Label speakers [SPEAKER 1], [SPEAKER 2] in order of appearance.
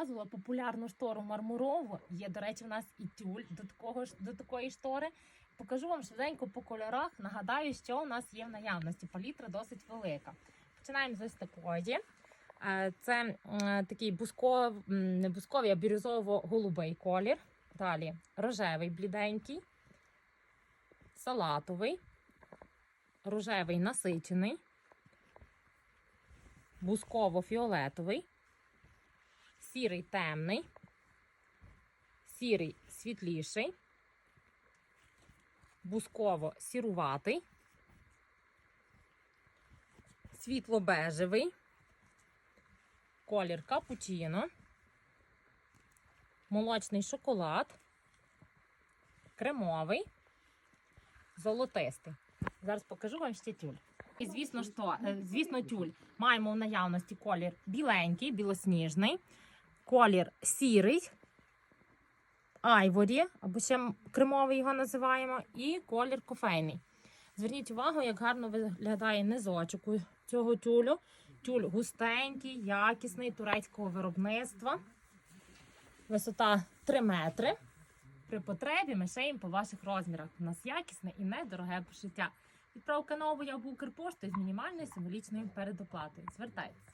[SPEAKER 1] показувала популярну штору мармурову. Є, до речі, в нас і тюль до такого до такої штори. Покажу вам швиденько по кольорах. Нагадаю, що у нас є в наявності. Палітра досить велика. Починаємо з ось такої. Е, Це такий бусков, не бусковий, а бірюзово-голубий колір. Далі рожевий бліденький, салатовий, рожевий насичений, бусково-фіолетовий, сірий темний, сірий світліший, бусково-сіруватий, світло-бежевий, колір капучино, молочний шоколад, кремовий, золотистий. Зараз покажу вам ще тюль. І звісно, що, е, звісно, тюль маємо в наявності колір біленький, білосніжний, колір сірий, айворі, або ще кремовий його називаємо, і колір кофейний. Зверніть увагу, як гарно виглядає низочок цього тюлю. Тюль густенький, якісний, турецького виробництва. Висота 3 метри. При потребі ми шиємо по ваших розмірах. У нас якісне і недороге пошиття. Відправка нової або Укрпошти з мінімальною символічною передоплатою. Звертайтеся.